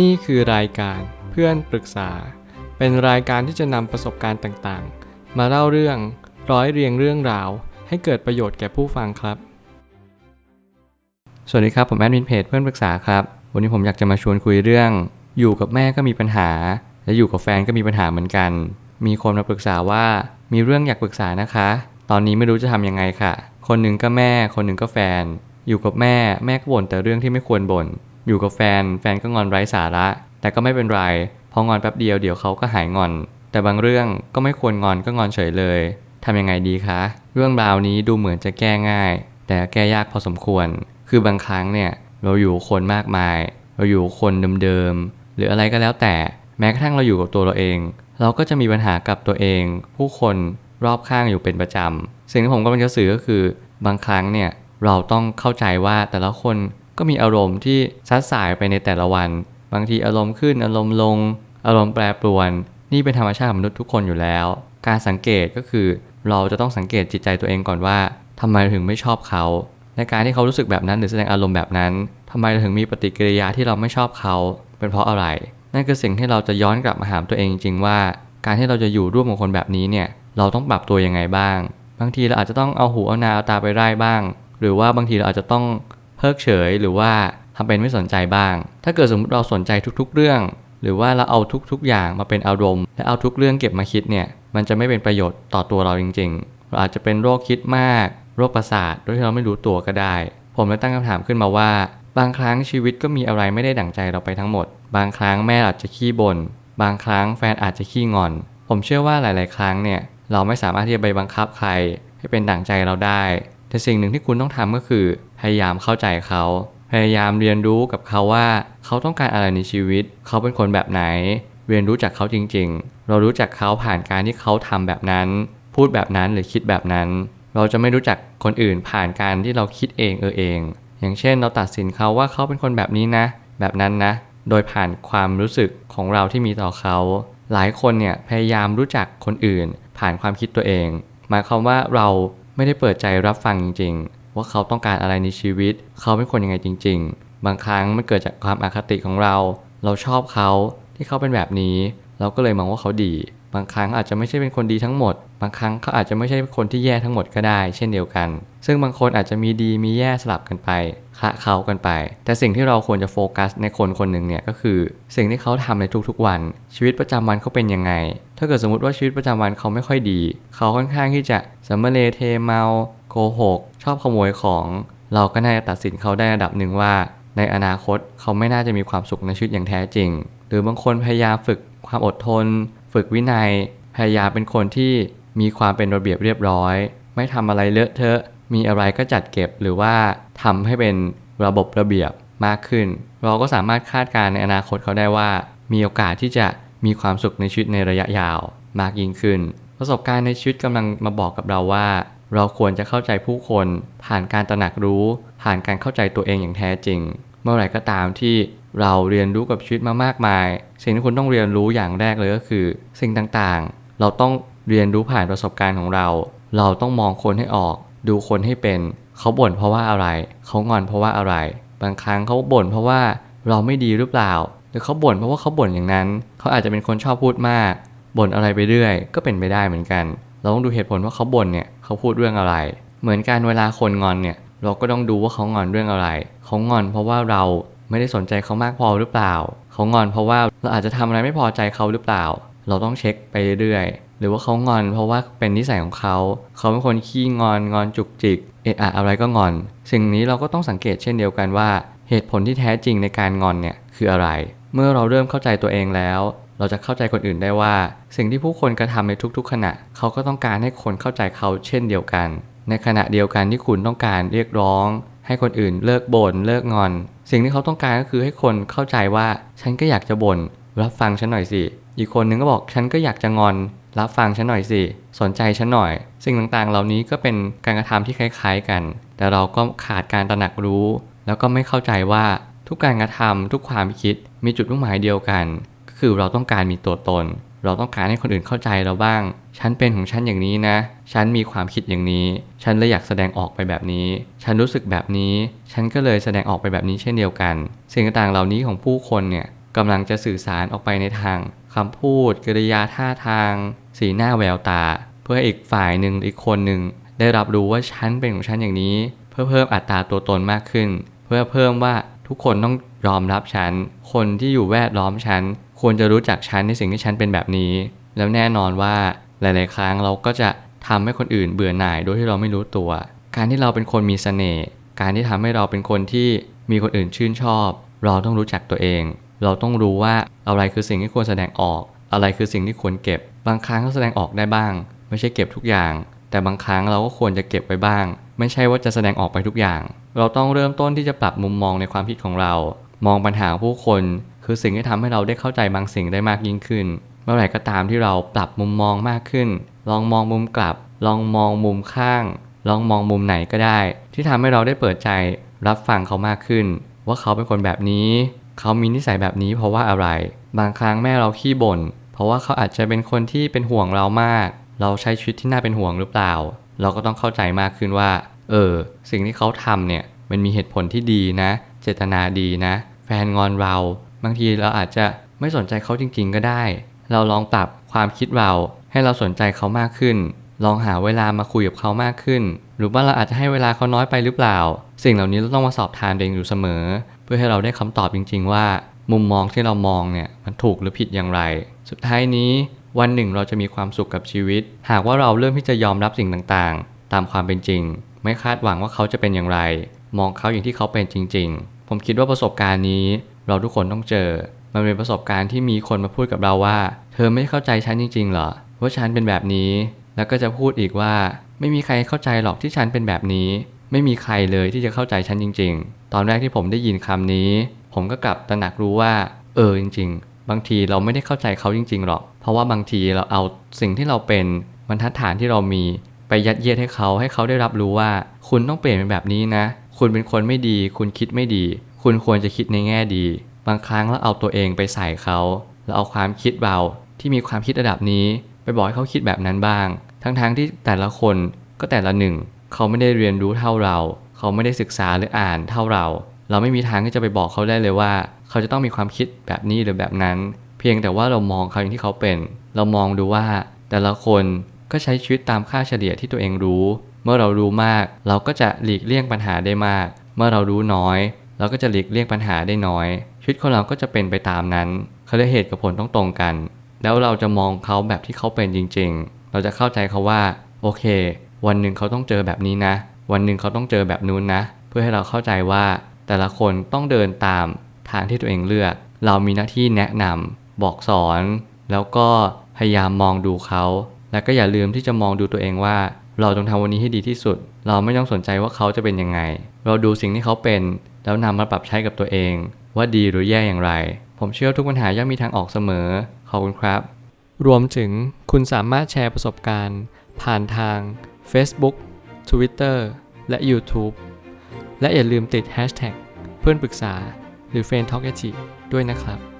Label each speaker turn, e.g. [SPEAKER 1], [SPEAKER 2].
[SPEAKER 1] นี่คือรายการเพื่อนปรึกษา เป็นรายการที่จะนำประสบการณ์ต่างๆ มาเล่าเรื่องร้อยเรียงเรื่องราว ให้เกิดประโยชน์แก่ผู้ฟังครับ สวัสดีครับผมแอดมินเพจเพื่อนปรึกษาครับ วันนี้ผมอยากจะมาชวนคุยเรื่อง อยู่กับแม่ก็มีปัญหา และอยู่กับแฟนก็มีปัญหาเหมือนกัน มีคนมาปรึกษาว่ามีเรื่องอยากปรึกษานะคะ ตอนนี้ไม่รู้จะทำยังไงค่ะ คนหนึ่งก็แม่ คนหนึ่งก็แฟน อยู่กับแม่แม่ก็บ่นแต่เรื่องที่ไม่ควรบ่น อยู่กับแฟน แฟนก็งอนไร้สาระ แต่ก็ไม่เป็นไร พองอนแป๊บเดียวเดี๋ยวเขาก็หายงอน แต่บางเรื่องก็ไม่ควรงอนก็งอนเฉยเลย ทำยังไงดีคะ เรื่องราวนี้ดูเหมือนจะแก้ง่าย แต่แก้ยากพอสมควร คือบางครั้งเนี่ยเราอยู่คนมากมาย เราอยู่คนเดิมๆ หรืออะไรก็แล้วแต่ แม้กระทั่งเราอยู่กับตัวเราเอง เราก็จะมีปัญหากับตัวเอง ผู้คนรอบข้างอยู่เป็นประจำ สิ่งที่ผมกำลังจะสื่อก็คือบางครั้งเนี่ยเราต้องเข้าใจว่าแต่ละคน ก็มีอารมณ์ที่ซัดสายไปในแต่ละวัน บางทีอารมณ์ขึ้นอารมณ์ลง อารมณ์แปรปรวน นี่เป็นธรรมชาติมนุษย์ทุกคนอยู่แล้ว การสังเกตก็คือเราจะต้องสังเกตจิตใจตัวเองก่อนว่าทำไมถึงไม่ชอบเขา ในการที่เขารู้สึกแบบนั้นหรือแสดงอารมณ์แบบนั้นทำไมเราถึงมีปฏิกิริยาที่เราไม่ชอบเขา เป็นเพราะอะไร นั่นคือสิ่งที่เราจะย้อนกลับมาถามตัวเองจริงๆว่า การที่เราจะอยู่ร่วมกับคนแบบนี้เนี่ยเราต้องปรับตัวยังไงบ้าง บางทีเราอาจจะต้องเอาหูเอานาเอาตาไปไล่บ้าง หรือว่าบางทีเราอาจจะต้อง เพิกเฉยหรือว่าทำเป็นไม่สนใจบ้าง ถ้าเกิดสมมติเราสนใจทุกๆเรื่อง หรือว่าเราเอาทุกๆอย่างมาเป็นอารมณ์ และเอาทุกเรื่องเก็บมาคิดเนี่ยมันจะไม่เป็นประโยชน์ต่อตัวเราจริง ๆ เราอาจจะเป็นโรคคิดมาก โรคประสาทโดยที่เราไม่รู้ตัวก็ได้ ผมเลยตั้งคำถามขึ้นมาว่า บางครั้งชีวิตก็มีอะไรไม่ได้ดั่งใจเราไปทั้งหมด บางครั้งแม่อาจจะขี้บน่นบางครั้งแฟนอาจจะขี้งอน ผมเชื่อว่าหลาย ๆ ครั้งเนี่ยเราไม่สามารถที่จะไปบังคับใครให้เป็นดั่งใจเราได้ แต่สิ่งหนึ่งที่คุณต้องทำก็คือ พยายามเข้าใจเขา พยายามเรียนรู้กับเขาว่าเขาต้องการอะไรในชีวิต เขาเป็นคนแบบไหน เรียนรู้จากเขาจริง ๆ เรารู้จักเขาผ่านการที่เขาทำแบบนั้น พูดแบบนั้นหรือคิดแบบนั้น เราจะไม่รู้จักคนอื่นผ่านการที่เราคิดเองเออเอง อย่างเช่นเราตัดสินเขาว่าเขาเป็นคนแบบนี้นะ แบบนั้นนะ โดยผ่านความรู้สึกของเราที่มีต่อเขา หลายคนเนี่ยพยายามรู้จักคนอื่น ผ่านความคิดตัวเอง หมายความว่าเราไม่ได้เปิดใจรับฟังจริง ว่าเขาต้องการอะไรในชีวิต เขาเป็นคนยังไงจริง ๆ บางครั้งมันเกิดจากความอาคติของเรา เราชอบเขาที่เขาเป็นแบบนี้ เราก็เลยมองว่าเขาดี บางครั้งอาจจะไม่ใช่เป็นคนดีทั้งหมด บางครั้งเขาอาจจะไม่ใช่คนที่แย่ทั้งหมดก็ได้ เช่นเดียวกัน ซึ่งบางคนอาจจะมีดีมีแย่สลับกันไปคละเขากันไป แต่สิ่งที่เราควรจะโฟกัสในคนคนหนึ่งเนี่ยก็คือ สิ่งที่เขาทำในทุกๆวัน ชีวิตประจำวันเขาเป็นยังไง ถ้าเกิดสมมติว่าชีวิตประจำวันเขาไม่ค่อยดี เขาค่อนข้างที่จะสมเลเทเมา โกหก ชอบขโมยของ เราก็น่าจะตัดสินเขาได้ระดับหนึ่งว่า ในอนาคตเขาไม่น่าจะมีความสุขในชีวิตอย่างแท้จริง หรือบางคนพยายามฝึกความอดทน ฝึกวินัย พยายามเป็นคนที่มีความเป็นระเบียบเรียบร้อย ไม่ทำอะไรเลอะเทอะ มีอะไรก็จัดเก็บหรือว่าทำให้เป็นระบบระเบียบมากขึ้น เราก็สามารถคาดการณ์ในอนาคตเขาได้ว่า มีโอกาสที่จะมีความสุขในชีวิตในระยะยาวมากยิ่งขึ้น ประสบการณ์ในชีวิตกำลังมาบอกกับเราว่า เราควรจะเข้าใจผู้คนผ่านการตระหนักรู้ ผ่านการเข้าใจตัวเองอย่างแท้จริง เมื่อไหร่ก็ตามที่เราเรียนรู้กับชีวิตมามากมาย สิ่งที่คุณต้องเรียนรู้อย่างแรกเลยก็คือ สิ่งต่างๆ เราต้องเรียนรู้ผ่านประสบการณ์ของเรา เราต้องมองคนให้ออก ดูคนให้เป็น เขาบ่นเพราะว่าอะไร เขางอนเพราะว่าอะไร บางครั้งเขาบ่นเพราะว่าเราไม่ดีหรือเปล่า หรือเขาบ่นเพราะว่าเขาบ่นอย่างนั้น เขาอาจจะเป็นคนชอบพูดมาก บ่นอะไรไปเรื่อย ก็เป็นไปได้เหมือนกัน เราต้องดูเหตุผลว่าเขาบ่นเนี่ยเขาพูดเรื่องอะไร เหมือนกันเวลาคนงอนเนี่ยเราก็ต้องดูว่าเขางอนเรื่องอะไร เขางอนเพราะว่าเราไม่ได้สนใจเขามากพอหรือเปล่า เขางอนเพราะว่าเราอาจจะทำอะไรไม่พอใจเขาหรือเปล่า เราต้องเช็คไปเรื่อยๆ หรือว่าเขางอนเพราะว่าเป็นนิสัยของเขา เขาเป็นคนขี้งอนงอนจุกจิก เอะอะอะไรก็งอน สิ่งนี้เราก็ต้องสังเกตเช่นเดียวกันว่า เหตุผลที่แท้จริงในการงอนเนี่ยคืออะไร เมื่อเราเริ่มเข้าใจตัวเองแล้ว เราจะเข้าใจคนอื่นได้ว่า สิ่งที่ผู้คนกระทำในทุกๆ ขณะ เขาก็ต้องการให้คนเข้าใจเขาเช่นเดียวกัน ในขณะเดียวกันที่คุณต้องการเรียกร้อง ให้คนอื่นเลิกบน่นเลิกงอน สิ่งที่เขาต้องการก็คือให้คนเข้าใจว่า ฉันก็อยากจะบน่นรับฟังฉันหน่อยสิ อีกคนนึงก็บอกฉันก็อยากจะงอน รับฟังฉันหน่อยสิ สนใจฉันหน่อย สิ่งต่างๆ เหล่านี้ก็เป็นการกระทำที่คล้ายๆกัน แต่เราก็ขาดการตระหนักรู้ แล้วก็ไม่เข้าใจว่าทุกการกระทำทุกความคิดมีจุดมุ่งหมายเดียวกัน คือเราต้องการมีตัวตน เราต้องการให้คนอื่นเข้าใจเราบ้าง ฉันเป็นของฉันอย่างนี้นะ ฉันมีความคิดอย่างนี้ ฉันเลยอยากแสดงออกไปแบบนี้ ฉันรู้สึกแบบนี้ ฉันก็เลยแสดงออกไปแบบนี้เช่นเดียวกัน สิ่งต่างๆเหล่านี้ของผู้คนเนี่ยกำลังจะสื่อสารออกไปในทางคำพูดกริยาท่าทาง สีหน้าแววตา เพื่อให้อีกฝ่ายหนึ่งอีกคนหนึ่งได้รับรู้ว่าฉันเป็นของฉันอย่างนี้ เพื่อเพิ่มอัตราตัวตนมากขึ้น เพื่อเพิ่มว่าทุกคนต้องยอมรับฉัน คนที่อยู่แวดล้อมฉัน ควรจะรู้จักฉันในสิ่งที่ฉันเป็นแบบนี้ แล้วแน่นอนว่าหลาย ๆ ครั้งเราก็จะทำให้คนอื่นเบื่อหน่ายโดยที่เราไม่รู้ตัว การที่เราเป็นคนมีเสน่ห์การที่ทำให้เราเป็นคนที่มีคนอื่นชื่นชอบ เราต้องรู้จักตัวเอง เราต้องรู้ว่าอะไรคือสิ่งที่ควรแสดงออก อะไรคือสิ่งที่ควรเก็บ บางครั้งก็แสดงออกได้บ้าง ไม่ใช่เก็บทุกอย่าง แต่บางครั้งเราก็ควรจะเก็บไว้บ้าง ไม่ใช่ว่าจะแสดงออกไปทุกอย่าง เราต้องเริ่มต้นที่จะปรับมุมมองในความคิดของเรา มองปัญหาผู้คน คือสิ่งที่ทำให้เราได้เข้าใจบางสิ่งได้มากยิ่งขึ้น เมื่อไหร่ก็ตามที่เราปรับมุมมองมากขึ้น ลองมองมุมกลับ ลองมองมุมข้าง ลองมองมุมไหนก็ได้ ที่ทำให้เราได้เปิดใจรับฟังเขามากขึ้น ว่าเขาเป็นคนแบบนี้ เขามีนิสัยแบบนี้เพราะว่าอะไร บางครั้งแม่เราขี้บ่นเพราะว่าเขาอาจจะเป็นคนที่เป็นห่วงเรามาก เราใช้ชีวิตที่น่าเป็นห่วงหรือเปล่า เราก็ต้องเข้าใจมากขึ้นว่า เออ สิ่งที่เขาทำเนี่ยมันมีเหตุผลที่ดีนะ เจตนาดีนะ แฟนงอนเรา บางทีเราอาจจะไม่สนใจเขาจริง ๆ ก็ได้ เราลองปรับความคิดเรา ให้เราสนใจเขามากขึ้น ลองหาเวลามาคุยกับเขามากขึ้น หรือว่าเราอาจจะให้เวลาเขาน้อยไปหรือเปล่า สิ่งเหล่านี้เราต้องมาสอบทานเองอยู่เสมอ เพื่อให้เราได้คำตอบจริง ๆ ว่า มุมมองที่เรามองเนี่ยมันถูกหรือผิดอย่างไร สุดท้ายนี้วันหนึ่งเราจะมีความสุขกับชีวิต หากว่าเราเริ่มที่จะยอมรับสิ่งต่างๆ ตามความเป็นจริง ไม่คาดหวังว่าเขาจะเป็นอย่างไร มองเขาอย่างที่เขาเป็นจริง ๆ ผมคิดว่าประสบการณ์นี้ เราทุกคนต้องเจอ มันเป็นประสบการณ์ที่มีคนมาพูดกับเราว่า เธอไม่เข้าใจฉันจริงๆเหรอว่าฉันเป็นแบบนี้ แล้วก็จะพูดอีกว่า ไม่มีใครเข้าใจหรอกที่ฉันเป็นแบบนี้ ไม่มีใครเลยที่จะเข้าใจฉันจริง ๆ ตอนแรกที่ผมได้ยินคำนี้ ผมก็กลับตระหนักรู้ว่า เออจริง ๆ บางทีเราไม่ได้เข้าใจเขาจริง ๆหรอก เพราะว่าบางทีเราเอาสิ่งที่เราเป็นบรรทัดฐานที่เรามีไปยัดเยียดให้เขาให้เขาได้รับรู้ว่า คุณต้องเปลี่ยนเป็นแบบนี้นะ คุณเป็นคนไม่ดี คุณคิดไม่ดี คุณควรจะคิดในแง่ดี บางครั้งเราเอาตัวเองไปใส่เขาแล้วเอาความคิดเราที่มีความคิดระดับนี้ ไปบอกให้เขาคิดแบบนั้นบ้าง ทั้งๆทที่แต่ละคนก็แต่ละหนึ่ง เขาไม่ได้เรียนรู้เท่าเรา เขาไม่ได้ศึกษาหรืออ่านเท่าเรา เราไม่มีทางที่จะไปบอกเขาได้เลยว่า เขาจะต้องมีความคิดแบบนี้หรือแบบนั้น เพียงแต่ว่าเรามองเขาอย่างที่เขาเป็น เรามองดูว่า แต่ละคนก็ใช้ชีวิตตามค่าเฉลี่ยที่ตัวเองรู้ เมื่อเรารู้มาก เราก็จะหลีกเลี่ยงปัญหาได้มาก เมื่อเรารู้น้อย เราก็จะหลีกเลี่ยงปัญหาได้น้อย ชีวิตของเราก็จะเป็นไปตามนั้นเขาเรียกเหตุกับผลต้องตรงกัน แล้วเราจะมองเขาแบบที่เขาเป็นจริง ๆ เราจะเข้าใจเขาว่า โอเค วันหนึ่งเขาต้องเจอแบบนี้นะ วันหนึ่งเขาต้องเจอแบบนู้นนะ เพื่อให้เราเข้าใจว่าแต่ละคนต้องเดินตามทางที่ตัวเองเลือก เรามีหน้าที่แนะนำบอกสอน แล้วก็พยายามมองดูเขา แล้วก็อย่าลืมที่จะมองดูตัวเองว่า เราต้องทำวันนี้ให้ดีที่สุด เราไม่ต้องสนใจว่าเขาจะเป็นยังไง เราดูสิ่งที่เขาเป็น แล้วนำมาปรับใช้กับตัวเอง ว่าดีหรือแย่อย่างไร ผมเชื่อทุกปัญหาย่อมมีทางออกเสมอ ขอบคุณครับ รวมถึงคุณสามารถแชร์ประสบการณ์ ผ่านทาง Facebook Twitter และ YouTube และอย่าลืมติด Hashtag เพื่อนปรึกษาหรือ f r ร e n d t a l k ด้วยนะครับ